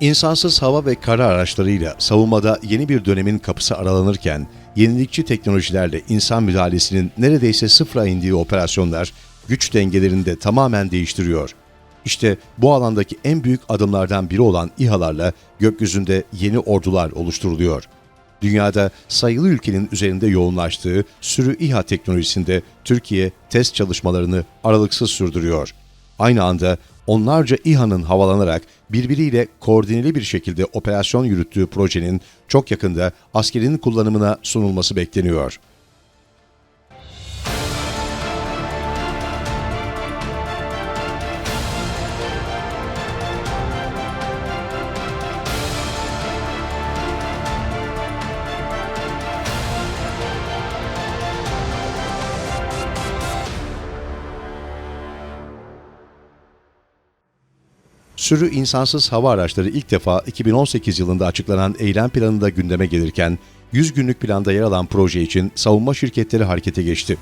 İnsansız hava ve kara araçlarıyla savunmada yeni bir dönemin kapısı aralanırken, yenilikçi teknolojilerle insan müdahalesinin neredeyse sıfıra indiği operasyonlar, güç dengelerini de tamamen değiştiriyor. İşte bu alandaki en büyük adımlardan biri olan İHA'larla gökyüzünde yeni ordular oluşturuluyor. Dünyada sayılı ülkenin üzerinde yoğunlaştığı sürü İHA teknolojisinde Türkiye test çalışmalarını aralıksız sürdürüyor. Aynı anda onlarca İHA'nın havalanarak birbiriyle koordineli bir şekilde operasyon yürüttüğü projenin çok yakında askerin kullanımına sunulması bekleniyor. Sürü insansız hava araçları ilk defa 2018 yılında açıklanan eylem planında gündeme gelirken, 100 günlük planda yer alan proje için savunma şirketleri harekete geçti.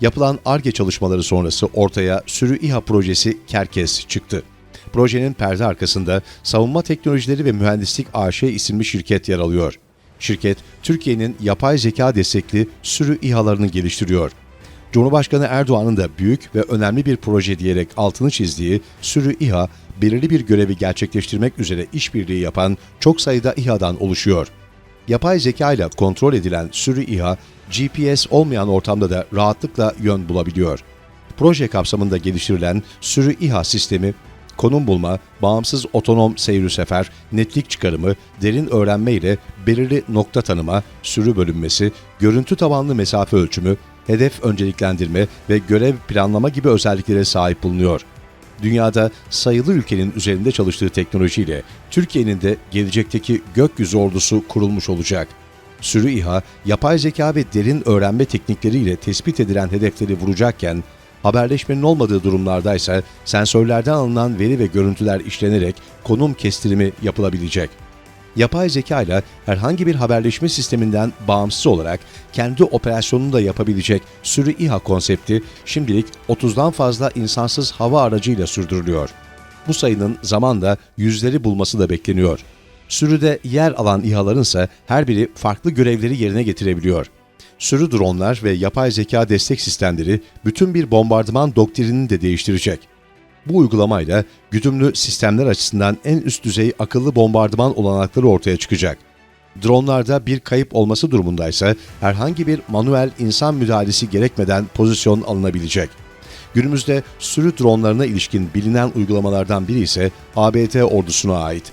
Yapılan ARGE çalışmaları sonrası ortaya Sürü İHA projesi Kerkes çıktı. Projenin perde arkasında Savunma Teknolojileri ve Mühendislik AŞ isimli şirket yer alıyor. Şirket, Türkiye'nin yapay zeka destekli sürü İHA'larını geliştiriyor. Cumhurbaşkanı Erdoğan'ın da büyük ve önemli bir proje diyerek altını çizdiği sürü İHA, belirli bir görevi gerçekleştirmek üzere işbirliği yapan çok sayıda İHA'dan oluşuyor. Yapay zeka ile kontrol edilen sürü İHA, GPS olmayan ortamda da rahatlıkla yön bulabiliyor. Proje kapsamında geliştirilen sürü İHA sistemi, konum bulma, bağımsız otonom seyir sefer, netlik çıkarımı, derin öğrenme ile belirli nokta tanıma, sürü bölünmesi, görüntü tabanlı mesafe ölçümü, hedef önceliklendirme ve görev planlama gibi özelliklere sahip bulunuyor. Dünyada sayılı ülkenin üzerinde çalıştığı teknolojiyle Türkiye'nin de gelecekteki gökyüzü ordusu kurulmuş olacak. Sürü İHA, yapay zeka ve derin öğrenme teknikleriyle tespit edilen hedefleri vuracakken, haberleşmenin olmadığı durumlardaysa sensörlerden alınan veri ve görüntüler işlenerek konum kestirimi yapılabilecek yapay zeka ile herhangi bir haberleşme sisteminden bağımsız olarak kendi operasyonunu da yapabilecek sürü İHA konsepti şimdilik 30'dan fazla insansız hava aracıyla sürdürülüyor. Bu sayının zamanla yüzleri bulması da bekleniyor. Sürüde yer alan İHA'ların ise her biri farklı görevleri yerine getirebiliyor. Sürü dronlar ve yapay zeka destek sistemleri bütün bir bombardıman doktrinini de değiştirecek. Bu uygulamayla güdümlü sistemler açısından en üst düzey akıllı bombardıman olanakları ortaya çıkacak. Dronlarda bir kayıp olması durumundaysa herhangi bir manuel insan müdahalesi gerekmeden pozisyon alınabilecek. Günümüzde sürü dronlarına ilişkin bilinen uygulamalardan biri ise ABT ordusuna ait.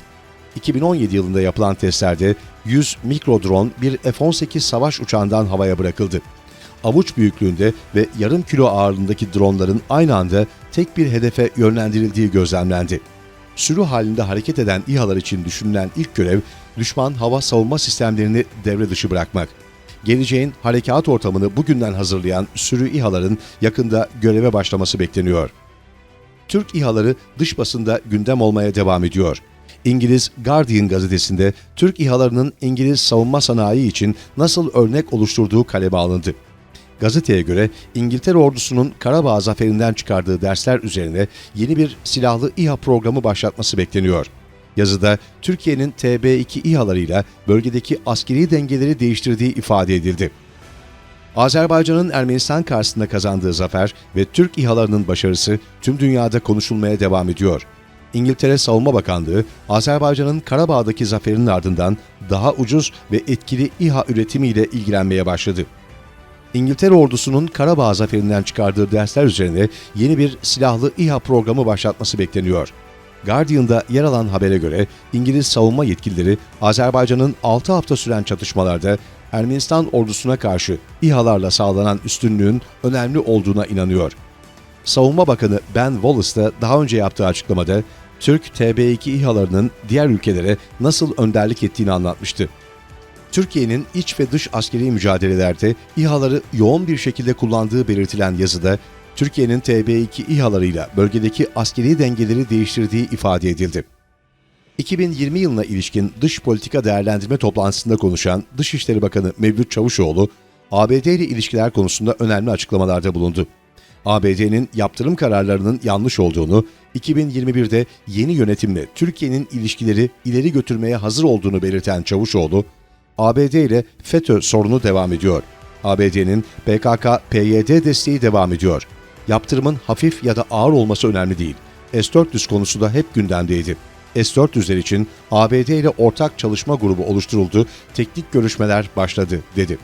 2017 yılında yapılan testlerde 100 mikro drone bir F-18 savaş uçağından havaya bırakıldı avuç büyüklüğünde ve yarım kilo ağırlığındaki dronların aynı anda tek bir hedefe yönlendirildiği gözlemlendi. Sürü halinde hareket eden İHA'lar için düşünülen ilk görev, düşman hava savunma sistemlerini devre dışı bırakmak. Geleceğin harekat ortamını bugünden hazırlayan sürü İHA'ların yakında göreve başlaması bekleniyor. Türk İHA'ları dış basında gündem olmaya devam ediyor. İngiliz Guardian gazetesinde Türk İHA'larının İngiliz savunma sanayi için nasıl örnek oluşturduğu kaleme alındı. Gazeteye göre İngiltere ordusunun Karabağ zaferinden çıkardığı dersler üzerine yeni bir silahlı İHA programı başlatması bekleniyor. Yazıda Türkiye'nin TB2 İHA'larıyla bölgedeki askeri dengeleri değiştirdiği ifade edildi. Azerbaycan'ın Ermenistan karşısında kazandığı zafer ve Türk İHA'larının başarısı tüm dünyada konuşulmaya devam ediyor. İngiltere Savunma Bakanlığı, Azerbaycan'ın Karabağ'daki zaferinin ardından daha ucuz ve etkili İHA üretimiyle ilgilenmeye başladı. İngiltere ordusunun Karabağ zaferinden çıkardığı dersler üzerine yeni bir silahlı İHA programı başlatması bekleniyor. Guardian'da yer alan habere göre İngiliz savunma yetkilileri Azerbaycan'ın 6 hafta süren çatışmalarda Ermenistan ordusuna karşı İHA'larla sağlanan üstünlüğün önemli olduğuna inanıyor. Savunma Bakanı Ben Wallace da daha önce yaptığı açıklamada Türk TB2 İHA'larının diğer ülkelere nasıl önderlik ettiğini anlatmıştı. Türkiye'nin iç ve dış askeri mücadelelerde İHA'ları yoğun bir şekilde kullandığı belirtilen yazıda, Türkiye'nin TB2 İHA'larıyla bölgedeki askeri dengeleri değiştirdiği ifade edildi. 2020 yılına ilişkin dış politika değerlendirme toplantısında konuşan Dışişleri Bakanı Mevlüt Çavuşoğlu, ABD ile ilişkiler konusunda önemli açıklamalarda bulundu. ABD'nin yaptırım kararlarının yanlış olduğunu, 2021'de yeni yönetimle Türkiye'nin ilişkileri ileri götürmeye hazır olduğunu belirten Çavuşoğlu, ABD ile FETÖ sorunu devam ediyor. ABD'nin PKK-PYD desteği devam ediyor. Yaptırımın hafif ya da ağır olması önemli değil. S-400 konusu da hep gündemdeydi. S-400'ler için ABD ile ortak çalışma grubu oluşturuldu, teknik görüşmeler başladı, dedi.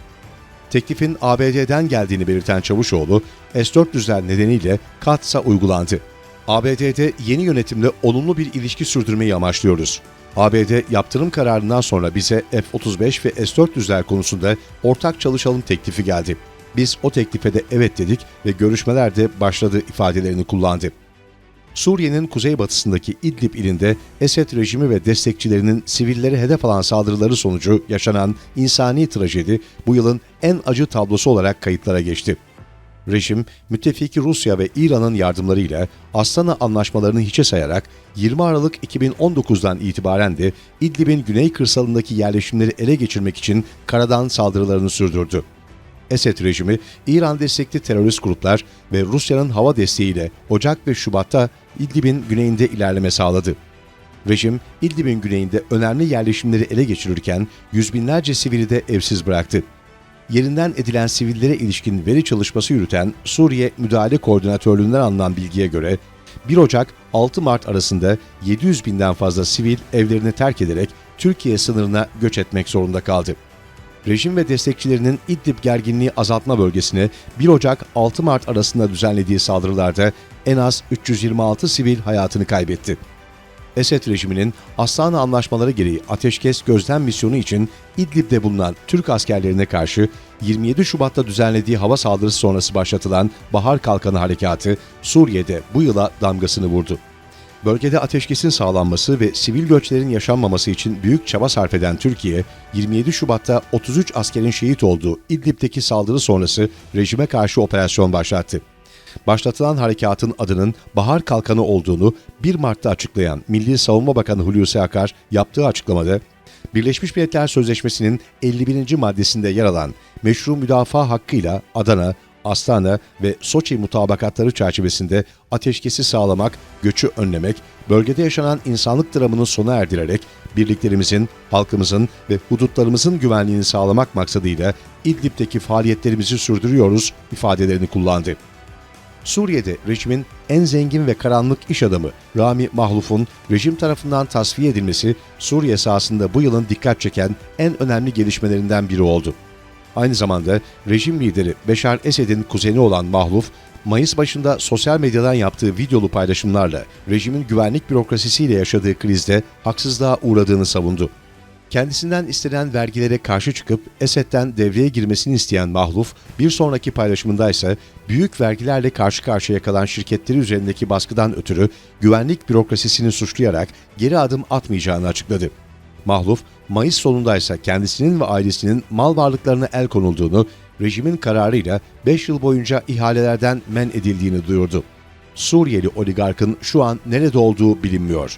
Teklifin ABD'den geldiğini belirten Çavuşoğlu, S-400'ler nedeniyle KATSA uygulandı. ABD'de yeni yönetimle olumlu bir ilişki sürdürmeyi amaçlıyoruz. ABD yaptırım kararından sonra bize F-35 ve S-400'ler konusunda ortak çalışalım teklifi geldi. Biz o teklife de evet dedik ve görüşmeler de başladı ifadelerini kullandı. Suriye'nin kuzeybatısındaki İdlib ilinde Esed rejimi ve destekçilerinin sivilleri hedef alan saldırıları sonucu yaşanan insani trajedi bu yılın en acı tablosu olarak kayıtlara geçti. Rejim, müttefiki Rusya ve İran'ın yardımlarıyla Astana anlaşmalarını hiçe sayarak 20 Aralık 2019'dan itibaren de İdlib'in güney kırsalındaki yerleşimleri ele geçirmek için karadan saldırılarını sürdürdü. Esed rejimi, İran destekli terörist gruplar ve Rusya'nın hava desteğiyle Ocak ve Şubat'ta İdlib'in güneyinde ilerleme sağladı. Rejim, İdlib'in güneyinde önemli yerleşimleri ele geçirirken yüz binlerce sivili de evsiz bıraktı. Yerinden edilen sivillere ilişkin veri çalışması yürüten Suriye Müdahale Koordinatörlüğü'nden alınan bilgiye göre 1 Ocak 6 Mart arasında 700 binden fazla sivil evlerini terk ederek Türkiye sınırına göç etmek zorunda kaldı rejim ve destekçilerinin İdlib gerginliği azaltma bölgesine 1 Ocak 6 Mart arasında düzenlediği saldırılarda en az 326 sivil hayatını kaybetti. Esed rejiminin Astana anlaşmaları gereği ateşkes gözlem misyonu için İdlib'de bulunan Türk askerlerine karşı 27 Şubat'ta düzenlediği hava saldırısı sonrası başlatılan Bahar Kalkanı Harekatı Suriye'de bu yıla damgasını vurdu. Bölgede ateşkesin sağlanması ve sivil göçlerin yaşanmaması için büyük çaba sarf eden Türkiye, 27 Şubat'ta 33 askerin şehit olduğu İdlib'deki saldırı sonrası rejime karşı operasyon başlattı. Başlatılan harekatın adının Bahar Kalkanı olduğunu 1 Mart'ta açıklayan Milli Savunma Bakanı Hulusi Akar yaptığı açıklamada, Birleşmiş Milletler Sözleşmesi'nin 51. maddesinde yer alan meşru müdafaa hakkıyla Adana, Astana ve Soçi mutabakatları çerçevesinde ateşkesi sağlamak, göçü önlemek, bölgede yaşanan insanlık dramını sona erdirerek birliklerimizin, halkımızın ve hudutlarımızın güvenliğini sağlamak maksadıyla İdlib'deki faaliyetlerimizi sürdürüyoruz ifadelerini kullandı. Suriye'de rejimin en zengin ve karanlık iş adamı Rami Mahluf'un rejim tarafından tasfiye edilmesi Suriye sahasında bu yılın dikkat çeken en önemli gelişmelerinden biri oldu. Aynı zamanda rejim lideri Beşar Esed'in kuzeni olan Mahluf, Mayıs başında sosyal medyadan yaptığı videolu paylaşımlarla rejimin güvenlik bürokrasisiyle yaşadığı krizde haksızlığa uğradığını savundu. Kendisinden istenen vergilere karşı çıkıp Esed'den devreye girmesini isteyen Mahluf, bir sonraki paylaşımında ise büyük vergilerle karşı karşıya kalan şirketleri üzerindeki baskıdan ötürü güvenlik bürokrasisini suçlayarak geri adım atmayacağını açıkladı. Mahluf, Mayıs sonundaysa kendisinin ve ailesinin mal varlıklarına el konulduğunu, rejimin kararıyla 5 yıl boyunca ihalelerden men edildiğini duyurdu. Suriyeli oligarkın şu an nerede olduğu bilinmiyor.